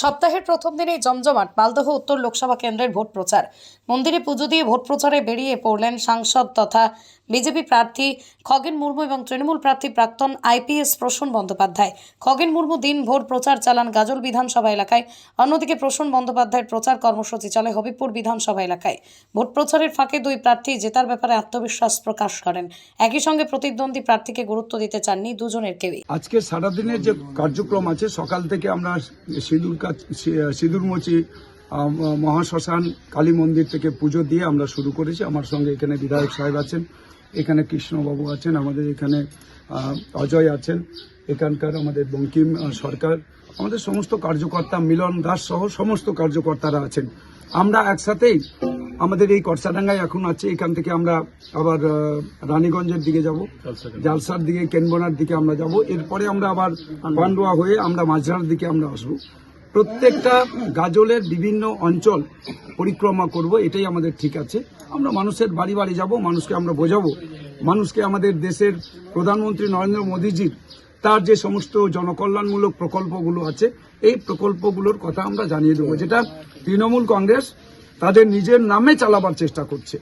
সপ্তাহের প্রথম দিনেই জমজমাট, মালদহ উত্তর লোকসভা কেন্দ্রের ভোট প্রচার। মন্দিরে পুজো দিয়ে ভোট প্রচারে বেরিয়ে পড়লেন সাংসদ তথা বিজেপি প্রার্থী খগেন মুর্মু এবং তৃণমূল প্রার্থী প্রাক্তন আইপিএস প্রসূন বন্দ্যোপাধ্যায়। খগেন মুর্মু দিন ভোর প্রচার চালান গাজল বিধানসভা এলাকায়, অন্যদিকে প্রসূন বন্দ্যোপাধ্যায়ের প্রচার কর্মসূচি চলে হবিপুর বিধানসভা এলাকায়। ভোট প্রচারের ফাঁকে দুই প্রার্থী জেতার ব্যাপারে আত্মবিশ্বাস প্রকাশ করেন। একই সঙ্গে প্রতিদ্বন্দ্বী প্রার্থীকে গুরুত্ব দিতে চাননি দুজনের কেউই। আজকে সারাদিনের যে কার্যক্রম আছে, সকাল থেকে আমরা সিঁদুরমুচি মহাশ্মশান কালী মন্দির থেকে পুজো দিয়ে আমরা শুরু করেছি। আমার সঙ্গে এখানে বিধায়ক সাহেব আছেন এখানে কৃষ্ণবাবু আছেন আমাদের এখানে অজয় আছেন এখানকার আমাদের বঙ্কিম সরকার আমাদের সমস্ত কার্যকর্তা মিলন দাস সহ সমস্ত কার্যকর্তারা আছেন। আমরা একসাথেই আমাদের এই কর্সাডাঙ্গায় এখন আছে এখান থেকে আমরা আবার রানীগঞ্জের দিকে যাব জালসার দিকে। কেনবনার দিকে আমরা যাব এরপরে আমরা আবার পান্ডুয়া হয়ে আমরা মাঝরার দিকে আমরা আসব। প্রত্যেকটা গাজলের বিভিন্ন অঞ্চল পরিক্রমা করব, এটাই আমাদের ঠিক আছে। আমরা মানুষের বাড়ি বাড়ি যাব, মানুষকে আমরা বোঝাবো। মানুষকে আমাদের দেশের প্রধানমন্ত্রী নরেন্দ্র মোদীজির তার যে সমস্ত জনকল্যাণমূলক প্রকল্পগুলো আছে, এই প্রকল্পগুলোর কথা আমরা জানিয়ে দেবো। যেটা তৃণমূল কংগ্রেস তাদের নিজের নামে চালাবার চেষ্টা করছে।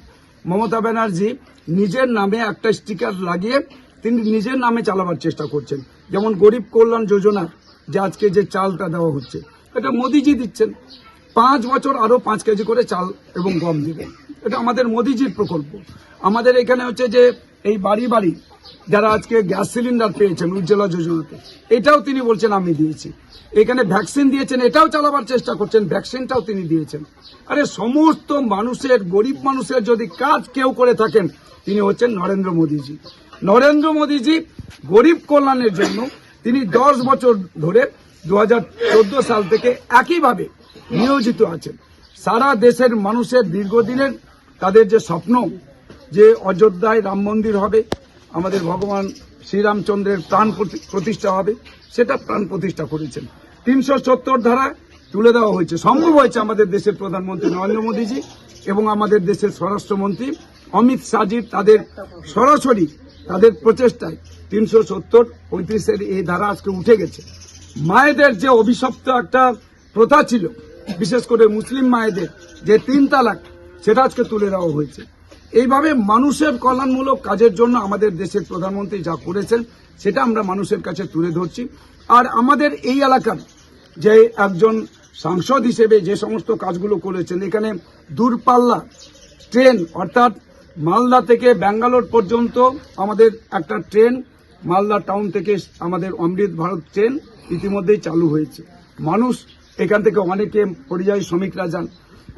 মমতা ব্যানার্জি নিজের নামে একটা স্টিকার লাগিয়ে তিনি নিজের নামে চালাবার চেষ্টা করছেন। যেমন গরিব কল্যাণ যোজনা, যে আজকে যে চালটা দেওয়া হচ্ছে। এটা মোদিজি দিচ্ছেন। পাঁচ বছর আরও পাঁচ কেজি করে চাল এবং গম দিবেন এটা আমাদের মোদিজির প্রকল্প। আমাদের এখানে হচ্ছে যে এই বাড়ি বাড়ি যারা আজকে গ্যাস সিলিন্ডার পেয়েছেন উজ্জ্বলা যোজনাতে, এটাও তিনি বলছেন, আমি দিয়েছি। এখানে ভ্যাকসিন দিয়েছেন, এটাও চালাবার চেষ্টা করছেন, ভ্যাকসিনটাও তিনি দিয়েছেন। আরে সমস্ত মানুষের, গরিব মানুষের যদি কাজ কেউ করে থাকেন, তিনি হচ্ছেন নরেন্দ্র মোদীজি। নরেন্দ্র মোদীজি গরিব কল্যাণের জন্য তিনি দশ বছর ধরে দু হাজার চোদ্দ সাল থেকে একইভাবে নিয়োজিত আছেন। সারা দেশের মানুষের দীর্ঘদিনের তাদের যে স্বপ্ন, যে অযোধ্যায় রাম মন্দির হবে, আমাদের ভগবান শ্রীরামচন্দ্রের প্রাণ প্রতি- প্রতিষ্ঠা হবে, সেটা প্রাণ প্রতিষ্ঠা করেছেন। তিনশো সত্তর ধারা তুলে দেওয়া হয়েছে। সম্ভব হয়েছে আমাদের দেশের প্রধানমন্ত্রী নরেন্দ্র মোদীজি এবং আমাদের দেশের স্বরাষ্ট্রমন্ত্রী অমিত শাহজির তাদের সরাসরি তাদের প্রচেষ্টায় তিনশো সত্তর পঁয়ত্রিশের এই ধারা আজকে উঠে গেছে। মায়েদের যে অভিশপ্ত একটা প্রথা ছিল, বিশেষ করে মুসলিম মায়েদের যে তিন তালাক, সেটা আজকে তুলে দেওয়া হয়েছে। এইভাবে মানুষের কল্যাণমূলক কাজের জন্য আমাদের দেশের প্রধানমন্ত্রী যা করেছেন, সেটা আমরা মানুষের কাছে তুলে ধরছি। আর আমাদের এই এলাকার যে একজন সাংসদ হিসেবে যে সমস্ত কাজগুলো করেছেন, এখানে দূরপাল্লা ট্রেন, অর্থাৎ মালদা থেকে ব্যাঙ্গালোর পর্যন্ত আমাদের একটা ট্রেন, মালদা টাউন থেকে আমাদের অমৃত ভারত ট্রেন ইতিমধ্যেই চালু হয়েছে। মানুষ এখান থেকে অনেকে পরিযায়ী শ্রমিকরা যান,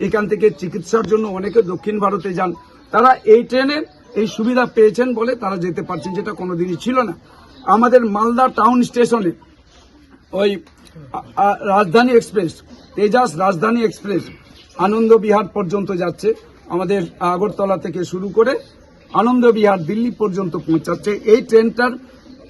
এখান থেকে চিকিৎসার জন্য অনেকে দক্ষিণ ভারতে যান। তারা এই ট্রেনে এই সুবিধা পেয়েছেন বলে তারা যেতে পারছেন, যেটা কোনোদিনই ছিল না। আমাদের মালদা টাউন স্টেশনে ওই রাজধানী এক্সপ্রেস, তেজাস রাজধানী এক্সপ্রেস আনন্দ বিহার পর্যন্ত যাচ্ছে। আমাদের আগরতলা থেকে শুরু করে আনন্দ বিহার দিল্লি পর্যন্ত পৌঁছাচ্ছে। এই ট্রেনটার,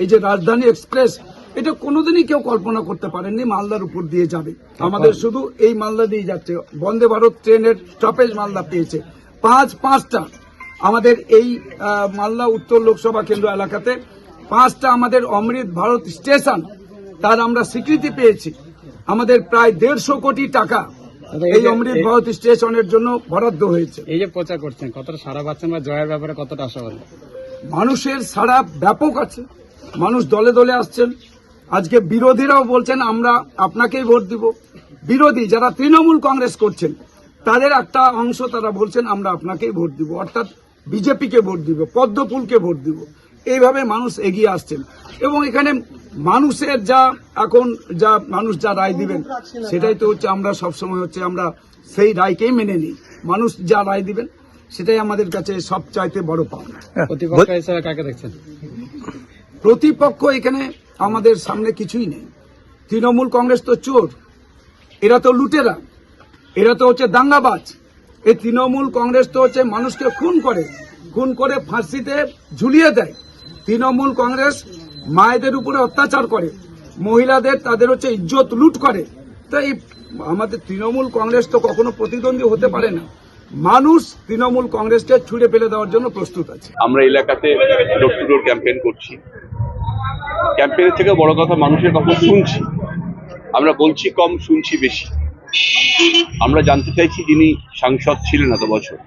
এই যে রাজধানী এক্সপ্রেস এটা কোনোদিনই কেউ কল্পনা করতে পারেননি মালদার উপর দিয়ে যাবে। আমাদের শুধু এই মালদা দিয়ে যাচ্ছে। বন্দে ভারত ট্রেনের স্টপেজ মালদা পেয়েছে। পাঁচ পাঁচটা আমাদের এই মালদা উত্তর লোকসভা কেন্দ্র এলাকাতে পাঁচটা আমাদের অমৃত ভারত স্টেশন তার আমরা স্বীকৃতি পেয়েছি। আমাদের প্রায় দেড়শো কোটি টাকা এই অমৃত ভারত স্টেশনের জন্য বরাদ্দ হয়েছে। এই যে প্রচার করছেন কতটা সারা পাচ্ছেন বা জয়ের ব্যাপারে কতটা আশাবাদী? মানুষের সারা ব্যাপক আছে। মানুষ দলে দলে আসছেন। আজকে বিরোধীরাও বলছেন আমরা আপনাকেই ভোট দিব। বিরোধী যারা তৃণমূল কংগ্রেস করছেন তাদের একটা অংশ তারা বলছেন আমরা আপনাকেই ভোট দিব। অর্থাৎ বিজেপিকে ভোট দিব পদ্মফুলকে ভোট দিব। এইভাবে মানুষ এগিয়ে আসছেন। এবং এখানে মানুষের যা এখন যা মানুষ যা রায় দিবেন সেটাই তো হচ্ছে আমরা সবসময় হচ্ছে আমরা সেই রায়কেই মেনে নিই। মানুষ যা রায় দিবেন সেটাই আমাদের কাছে সবচাইতে বড় পাওনা। প্রতিপক্ষ হিসেবে কাকে দেখছেন? প্রতিপক্ষ এখানে আমাদের সামনে কিছুই নেই। তৃণমূল কংগ্রেস তো চোর, এরা তো লুটেরা, এরা তো হচ্ছে দাঙ্গাবাজ। এই তৃণমূল কংগ্রেস তো হচ্ছে মানুষকে খুন করে খুন করে ফাঁসিতে ঝুলিয়ে দেয়। তৃণমূল কংগ্রেস মায়েদের উপরে অত্যাচার করে, মহিলাদের তাদের হচ্ছে ইজ্জত লুট করে। তাই আমাদের তৃণমূল কংগ্রেস তো কখনো প্রতিদ্বন্দ্বী হতে পারে না। মানুষ তৃণমূল কংগ্রেসকে ছুড়ে ফেলে দেওয়ার জন্য প্রস্তুত আছে। আমরা এলাকাতে ডোর করছি। ক্যাম্পেইনের থেকে বড় কথা, মানুষের কথা শুনছি। আমরা বলছি কম, শুনছি বেশি। আমরা জানতে চাইছি যিনি সাংসদ ছিলেন এত বছর,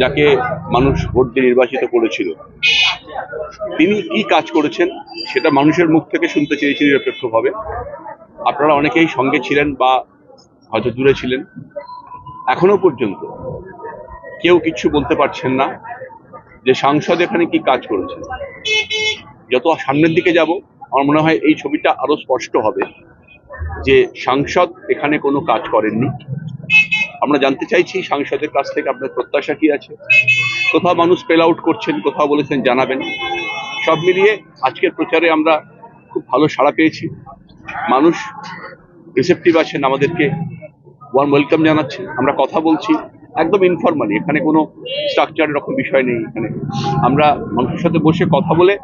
যাকে মানুষ ভোট দিয়ে নির্বাচিত করেছিল। তিনি কি কাজ করেছেন, সেটা মানুষের মুখ থেকে শুনতে চেয়েছি নিরপেক্ষভাবে। আপনারা অনেকেই সঙ্গে ছিলেন বা হয়তো দূরে ছিলেন। এখনও পর্যন্ত কেউ কিছু বলতে পারছেন না যে সাংসদ এখানে কি কাজ করেছেন। যত সামনের দিকে যাব, আমার মনে হয় এই ছবিটা আরও স্পষ্ট হবে যে সাংসদ এখানে কোনো কাজ করেননি। আমরা জানতে চাইছি সাংসদের কাছ থেকে আপনার প্রত্যাশা কি আছে? কোথাও মানুষ স্পেল আউট করছেন, কোথাও বলেছেন জানাবেন। সব মিলিয়ে আজকের প্রচারে আমরা খুব ভালো সাড়া পেয়েছি। মানুষ রিসেপটিভ আছেন, আমাদেরকে ওয়ার্ম ওয়েলকাম জানাচ্ছে আমরা কথা বলছি একদম ইনফরমালি এখানে কোনো স্ট্রাকচার এরকম বিষয় নেই এখানে। আমরা মানুষের সাথে বসে কথা বলে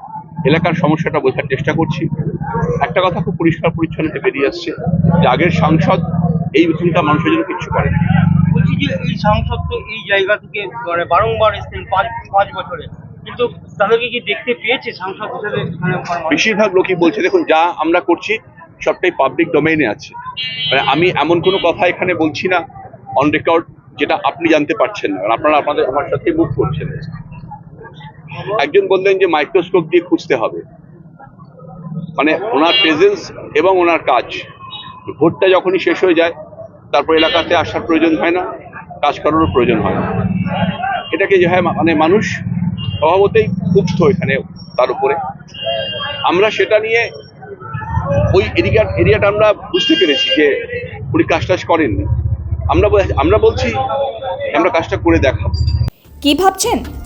এলাকার সমস্যাটা বোঝার চেষ্টা করছি। একটা কথা খুব পরিষ্কার পরিচ্ছন্ন হয়ে বেরিয়ে আসছে যে আগের সাংসদ এই এখানকার মানুষের জন্য কিচ্ছু করে বলছি যে এই সাংসদ তো এই জায়গা থেকে মানে বারংবার এসেছেন পাঁচ পাঁচ বছরে। কিন্তু তাদেরকে কি দেখতে পেয়েছে সাংসদ হিসেবে? বেশিরভাগ লোকই বলছে দেখুন যা আমরা করছি সবটাই পাবলিক ডোমেইনে আছে। মানে আমি এমন কোনো কথা এখানে বলছি না। অন রেকর্ড যেটা আপনি জানতে পারছেন না। আপনারা আপনাদের আমার সাথে মুভ করছেন। একজন বললেন যে মাইক্রোস্কোপ দিয়ে খুঁজতে হবে। মানে ওনার প্রেজেন্স এবং ওনার কাজ। ভোটটা যখনই শেষ হয়ে যায়, তারপর এলাকাতে আসার প্রয়োজন হয় না, কাজ করারও প্রয়োজন হয় না। এটাকে যে হয় মানে মানুষ স্বভাবতেই ক্ষুব্ধ এখানে তার উপরে। আমরা সেটা নিয়ে ওই এরিয়া এরিয়াটা আমরা বুঝতে পেরেছি যে উনি কাজ টাজ করেননি। আমরা আমরা বলছি, আমরা কাজটা করে দেখাবো। কি ভাবছেন?